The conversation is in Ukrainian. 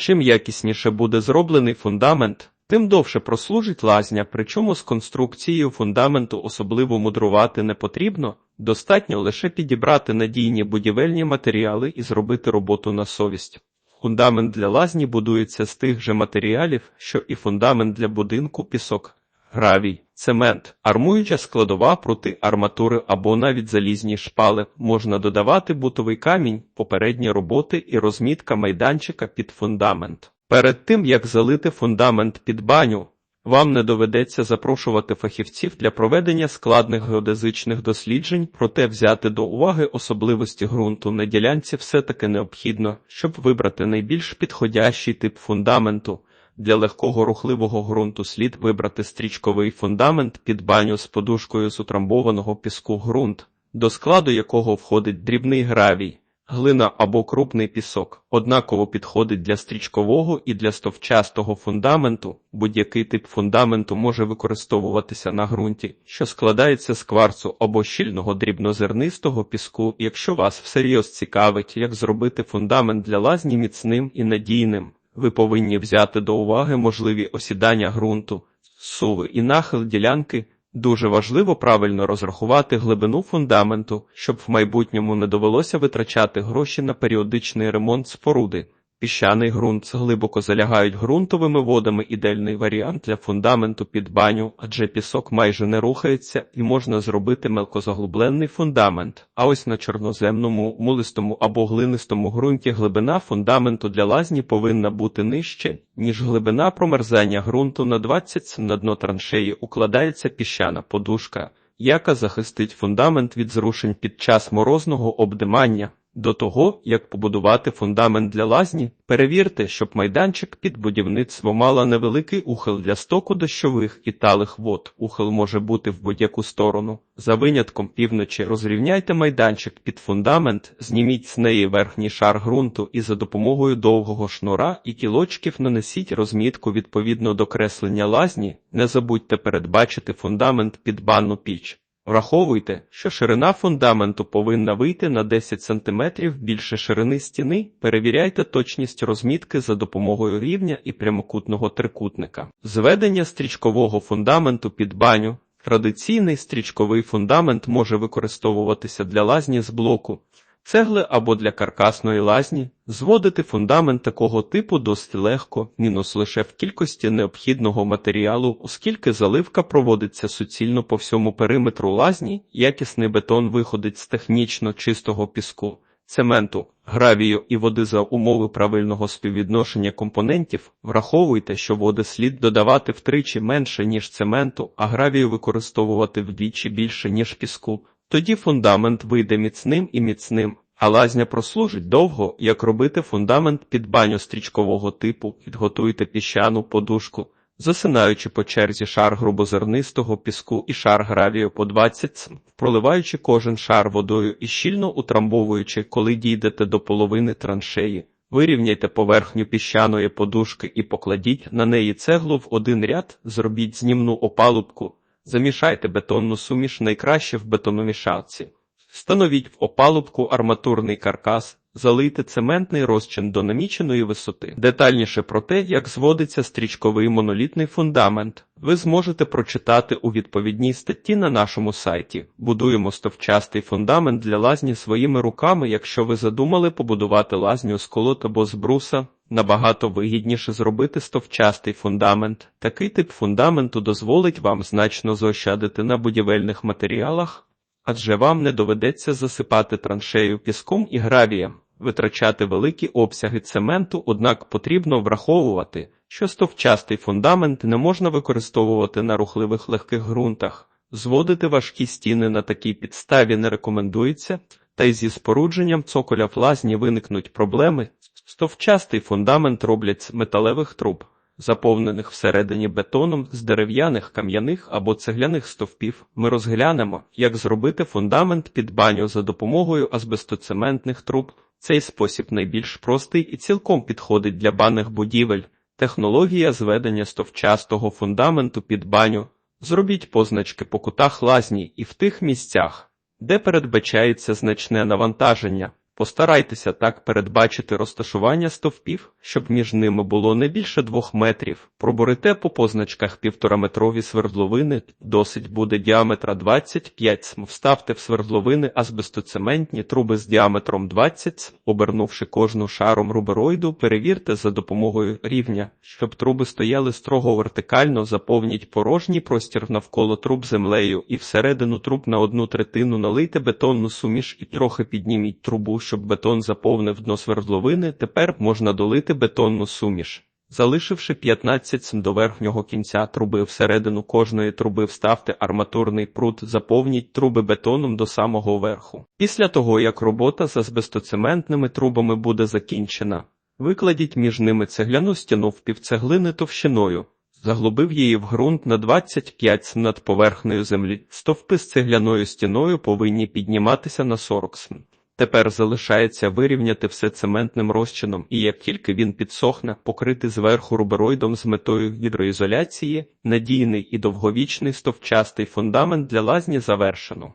Чим якісніше буде зроблений фундамент, тим довше прослужить лазня, причому з конструкцією фундаменту особливо мудрувати не потрібно, достатньо лише підібрати надійні будівельні матеріали і зробити роботу на совість. Фундамент для лазні будується з тих же матеріалів, що і фундамент для будинку пісок, гравій, цемент, армуюча складова прути арматури або навіть залізні шпали. Можна додавати бутовий камінь, попередні роботи і розмітка майданчика під фундамент. Перед тим, як залити фундамент під баню, вам не доведеться запрошувати фахівців для проведення складних геодезичних досліджень, проте взяти до уваги особливості ґрунту на ділянці все-таки необхідно, щоб вибрати найбільш підходящий тип фундаменту. Для легкого рухливого ґрунту слід вибрати стрічковий фундамент під баню з подушкою з утрамбованого піску ґрунт, до складу якого входить дрібний гравій, глина або крупний пісок. Однаково підходить для стрічкового і для стовчастого фундаменту. Будь-який тип фундаменту може використовуватися на ґрунті, що складається з кварцу або щільного дрібнозернистого піску. Якщо вас всерйоз цікавить, як зробити фундамент для лазні міцним і надійним. Ви повинні взяти до уваги можливі осідання ґрунту, суви і нахил ділянки. Дуже важливо правильно розрахувати глибину фундаменту, щоб в майбутньому не довелося витрачати гроші на періодичний ремонт споруди. Піщаний ґрунт глибоко залягають ґрунтовими водами ідеальний варіант для фундаменту під баню, адже пісок майже не рухається і можна зробити мелкозаглубленний фундамент. А ось на чорноземному, мулистому або глинистому ґрунті глибина фундаменту для лазні повинна бути нижче, ніж глибина промерзання ґрунту на 20 см. на дно траншеї укладається піщана подушка, яка захистить фундамент від зрушень під час морозного обдимання. До того, як побудувати фундамент для лазні, перевірте, щоб майданчик під будівництво мала невеликий ухил для стоку дощових і талих вод. Ухил може бути в будь-яку сторону. За винятком півночі розрівняйте майданчик під фундамент, зніміть з неї верхній шар ґрунту і за допомогою довгого шнура і кілочків нанесіть розмітку відповідно до креслення лазні. Не забудьте передбачити фундамент під банну піч. Враховуйте, що ширина фундаменту повинна вийти на 10 см більше ширини стіни. Перевіряйте точність розмітки за допомогою рівня і прямокутного трикутника. Зведення стрічкового фундаменту під баню. Традиційний стрічковий фундамент може використовуватися для лазні з блоку, цегли або для каркасної лазні. Зводити фундамент такого типу досить легко, мінус лише в кількості необхідного матеріалу, оскільки заливка проводиться суцільно по всьому периметру лазні, якісний бетон виходить з технічно чистого піску, цементу, гравію і води за умови правильного співвідношення компонентів. Враховуйте, що води слід додавати втричі менше, ніж цементу, а гравію використовувати вдвічі більше, ніж піску. Тоді фундамент вийде міцним і міцним, а лазня прослужить довго, як робити фундамент під баню стрічкового типу, підготуйте піщану подушку, засинаючи по черзі шар грубозернистого піску і шар гравію по 20 см, проливаючи кожен шар водою і щільно утрамбовуючи, коли дійдете до половини траншеї. Вирівняйте поверхню піщаної подушки і покладіть на неї цеглу в один ряд, зробіть знімну опалубку. Замішайте бетонну суміш найкраще в бетономішалці. Встановіть в опалубку арматурний каркас, залийте цементний розчин до наміченої висоти. Детальніше про те, як зводиться стрічковий монолітний фундамент, ви зможете прочитати у відповідній статті на нашому сайті. Будуємо стовчастий фундамент для лазні своїми руками, якщо ви задумали побудувати лазню з колот або з бруса. Набагато вигідніше зробити стовчастий фундамент. Такий тип фундаменту дозволить вам значно заощадити на будівельних матеріалах, адже вам не доведеться засипати траншею піском і гравієм, витрачати великі обсяги цементу, однак потрібно враховувати, що стовчастий фундамент не можна використовувати на рухливих легких ґрунтах. Зводити важкі стіни на такій підставі не рекомендується, та й зі спорудженням цоколя в лазні виникнуть проблеми. Стовчастий фундамент роблять з металевих труб, заповнених всередині бетоном з дерев'яних, кам'яних або цегляних стовпів. Ми розглянемо, як зробити фундамент під баню за допомогою азбестоцементних труб. Цей спосіб найбільш простий і цілком підходить для банних будівель. Технологія зведення стовчастого фундаменту під баню. Зробіть позначки по кутах лазні і в тих місцях, де передбачається значне навантаження. Постарайтеся так передбачити розташування стовпів, щоб між ними було не більше двох метрів. Проборите по позначках півтораметрові свердловини, досить буде діаметра 25 см. Вставте в свердловини азбестоцементні труби з діаметром 20 см. Обернувши кожну шаром рубероїду, перевірте за допомогою рівня, щоб труби стояли строго вертикально, заповніть порожній простір навколо труб землею і всередину труб на одну третину налийте бетонну суміш і трохи підніміть трубу, щоб бетон заповнив дно свердловини. Тепер можна долити бетонну суміш. Залишивши 15 см до верхнього кінця труби всередину кожної труби вставте арматурний прут, заповніть труби бетоном до самого верху. Після того, як робота з азбестоцементними трубами буде закінчена, викладіть між ними цегляну стіну в півцеглини товщиною. Заглубив її в ґрунт на 25 см над поверхнею землі. Стовпи з цегляною стіною повинні підніматися на 40 см. Тепер залишається вирівняти все цементним розчином і як тільки він підсохне, покрити зверху рубероїдом з метою гідроізоляції, надійний і довговічний стовчастий фундамент для лазні завершено.